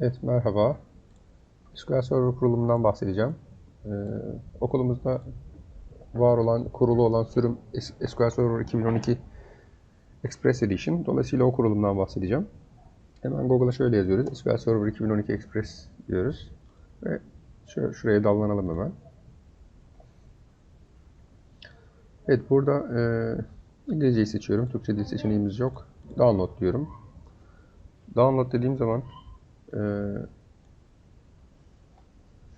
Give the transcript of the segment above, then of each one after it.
Evet, merhaba. SQL Server kurulumundan bahsedeceğim. Ee, okulumuzda var olan, kurulu olan sürüm SQL Server 2012 Express Edition. Dolayısıyla o kurulumdan bahsedeceğim. Hemen Google'a şöyle yazıyoruz. SQL Server 2012 Express diyoruz. Ve şöyle, şuraya dallanalım hemen. Evet, burada e, İngilizceyi seçiyorum. Türkçe dil seçeneğimiz yok. Download diyorum. Download dediğim zaman e,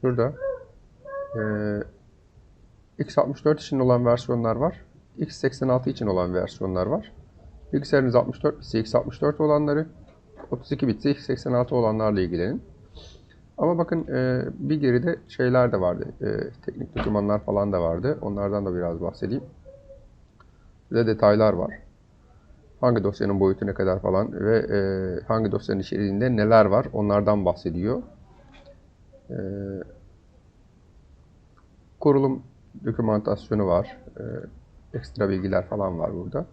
şurada e, x64 için olan versiyonlar var. x86 için olan versiyonlar var. Bilgisayarınız 64 bitse x64 olanları, 32 bitse x86 olanlarla ilgilenin. Ama bakın e, bir geride şeyler de vardı. E, teknik dokümanlar falan da vardı. Onlardan da biraz bahsedeyim. De detaylar var. Hangi dosyanın boyutu ne kadar falan ve e, hangi dosyanın içeriğinde neler var onlardan bahsediyor. E, kurulum dokümantasyonu var. E, ekstra bilgiler falan var burada.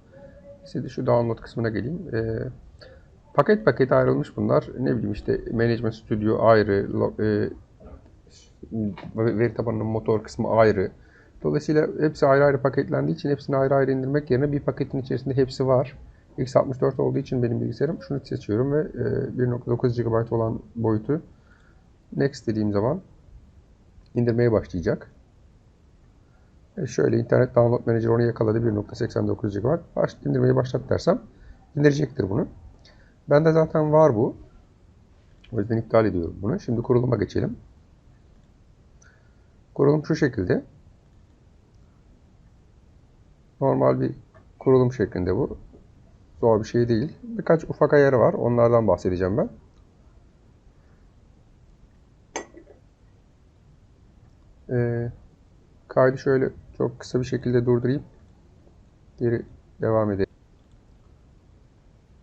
Size şu download kısmına geleyim. E, paket paket ayrılmış bunlar. Ne bileyim işte Management Studio ayrı, e, veri tabanının motor kısmı ayrı. Dolayısıyla hepsi ayrı ayrı paketlendiği için hepsini ayrı ayrı indirmek yerine bir paketin içerisinde hepsi var. X64 olduğu için benim bilgisayarım şunu seçiyorum ve e, 1.9 GB olan boyutu next dediğim zaman indirmeye başlayacak. E, şöyle internet download manager onu yakaladı 1.89 GB. Baş, indirmeyi başlat dersem indirecektir bunu. Bende zaten var bu. O yüzden iptal ediyorum bunu. Şimdi kuruluma geçelim. Kurulum şu şekilde. Normal bir kurulum şeklinde bu. Zor bir şey değil. Birkaç ufak ayarı var. Onlardan bahsedeceğim ben. Ee, kaydı şöyle çok kısa bir şekilde durdurayım. Geri devam edelim.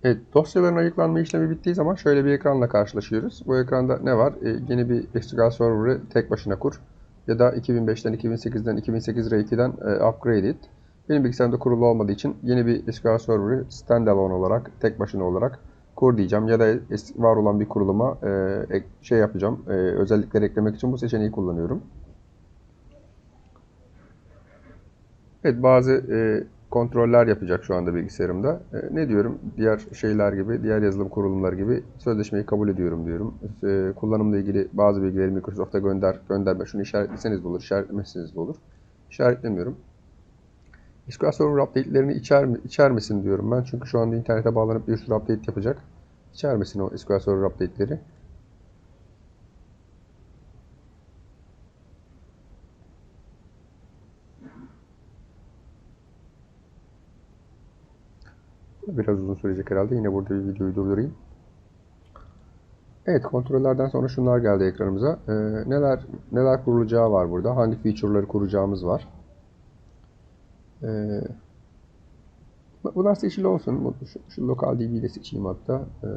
Evet, dosyaların ayıklanma işlemi bittiği zaman şöyle bir ekranla karşılaşıyoruz. Bu ekranda ne var? Ee, yeni bir SQL Server'ı tek başına kur. Ya da 2005'ten, 2008'den, 2008 R2'den e, upgrade et. Benim bilgisayarımda kurulu olmadığı için yeni bir SQL Server'ı standalone olarak, tek başına olarak kur diyeceğim. Ya da var olan bir kuruluma e, şey yapacağım, e, özellikleri eklemek için bu seçeneği kullanıyorum. Evet, bazı e, kontroller yapacak şu anda bilgisayarımda. E, ne diyorum? Diğer şeyler gibi, diğer yazılım kurulumları gibi sözleşmeyi kabul ediyorum diyorum. E, kullanımla ilgili bazı bilgileri Microsoft'a gönder, gönderme. Şunu işaretleseniz de olur, işaretlemezseniz de olur. İşaretlemiyorum. SQL Server update'lerini içer, mi- içermesin diyorum ben. Çünkü şu anda internete bağlanıp bir sürü update yapacak. İçermesin o SQL Server update'leri. Biraz uzun sürecek herhalde. Yine burada bir videoyu durdurayım. Evet, kontrollerden sonra şunlar geldi ekranımıza. Ee, neler neler kurulacağı var burada. Hangi feature'ları kuracağımız var. Ee, bunlar seçili olsun. Şu, şu lokal DB'yi de seçeyim hatta. Ee,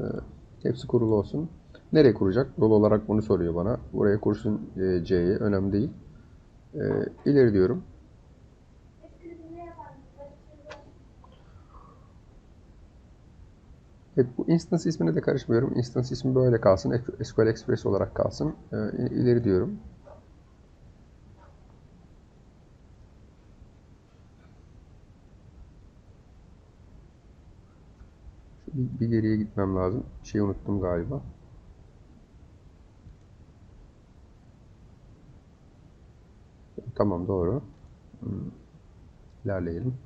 hepsi kurulu olsun. Nereye kuracak? Yol olarak bunu soruyor bana. Buraya kursun e, C'yi. Önemli değil. Ee, ileri diyorum. Evet, bu instance ismine de karışmıyorum. Instance ismi böyle kalsın. SQL Express olarak kalsın. Ee, ileri diyorum. Bir, bir geriye gitmem lazım. Şey unuttum galiba. Tamam doğru. Hmm, İlerleyelim.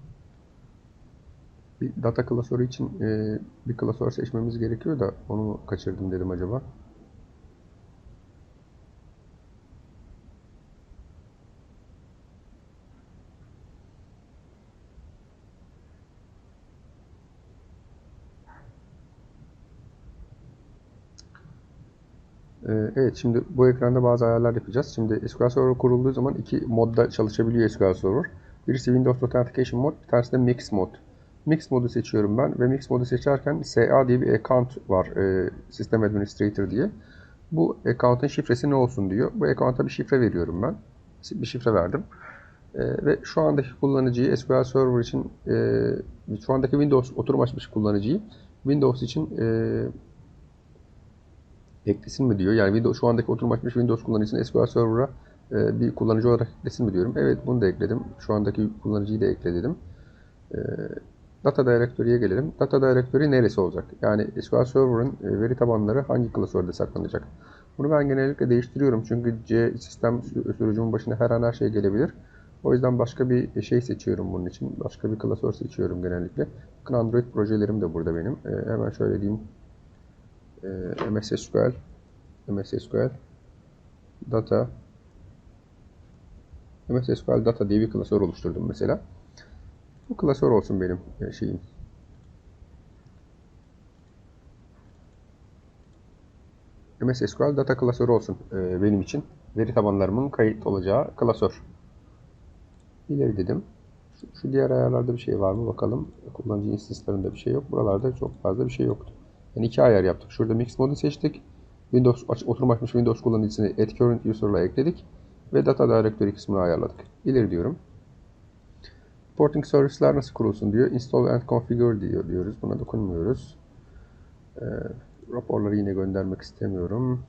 Bir data klasörü için e, bir klasör seçmemiz gerekiyor da onu kaçırdım dedim acaba. Ee, Evet, şimdi bu ekranda bazı ayarlar yapacağız. Şimdi SQL Server kurulduğu zaman iki modda çalışabiliyor SQL Server. Birisi Windows Authentication Mode, bir tanesi de Mix Mode. Mix modu seçiyorum ben ve Mix modu seçerken SA diye bir account var, e, System Administrator diye. Bu account'ın şifresi ne olsun diyor. Bu account'a bir şifre veriyorum ben. Bir şifre verdim. E, ve şu andaki kullanıcıyı SQL Server için, e, şu andaki Windows oturum açmış kullanıcıyı Windows için e, eklesin mi diyor. Yani Windows, şu andaki oturum açmış Windows kullanıcısını SQL Server'a e, bir kullanıcı olarak eklesin mi diyorum. Evet bunu da ekledim. Şu andaki kullanıcıyı da ekle. E, Data Directory'ye gelelim. Data Directory neresi olacak? Yani SQL Server'ın e, veri tabanları hangi klasörde saklanacak? Bunu ben genellikle değiştiriyorum. Çünkü C sistem sü- sürücümün başına her an her şey gelebilir. O yüzden başka bir şey seçiyorum bunun için. Başka bir klasör seçiyorum genellikle. Android projelerim de burada benim. E, hemen şöyle diyeyim. E, MS SQL MS SQL Data MS SQL Data diye bir klasör oluşturdum mesela. Bu klasör olsun benim e, şeyim. MS SQL Data klasörü olsun e, benim için. Veri tabanlarımın kayıt olacağı klasör. İleri dedim. Şu, şu diğer ayarlarda bir şey var mı bakalım. Kullanıcı instance'larında bir şey yok. Buralarda çok fazla bir şey yoktu. Yani iki ayar yaptık. Şurada mix modu seçtik. Windows oturum açmış Windows kullanıcısını add current user'la ekledik ve data directory kısmını ayarladık. İleri diyorum. Porting service'ler nasıl kurulsun diyor. Install and configure diyor diyoruz. Buna dokunmuyoruz. Ee, raporları yine göndermek istemiyorum.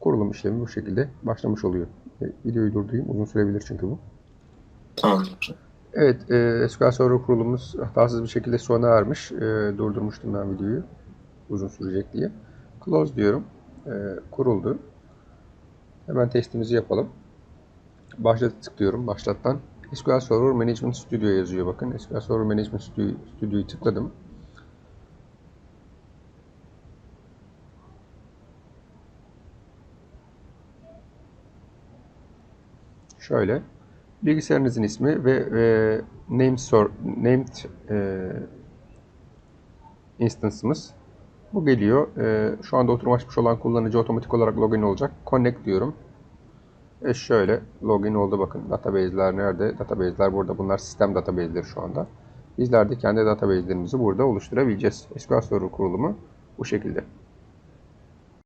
Kurulum işlemi bu şekilde başlamış oluyor. E, videoyu durdurayım. Uzun sürebilir çünkü bu. Tamamdır. Evet, e, SQL Server kurulumuz hatasız bir şekilde sona ermiş. E, durdurmuştum ben videoyu. Uzun sürecek diye. Close diyorum. E, kuruldu. Hemen testimizi yapalım. Başlat tıklıyorum. Başlattan. SQL Server Management Studio yazıyor bakın. SQL Server Management Studio, Studio'yu tıkladım. Şöyle. Bilgisayarınızın ismi ve e, name sor, named e, instance'ımız. Bu geliyor. E, şu anda oturum açmış olan kullanıcı otomatik olarak login olacak. Connect diyorum. E şöyle login oldu bakın. Database'ler nerede? Database'ler burada. Bunlar sistem database'leri şu anda. Bizler de kendi database'lerimizi burada oluşturabileceğiz. SQL Server kurulumu bu şekilde.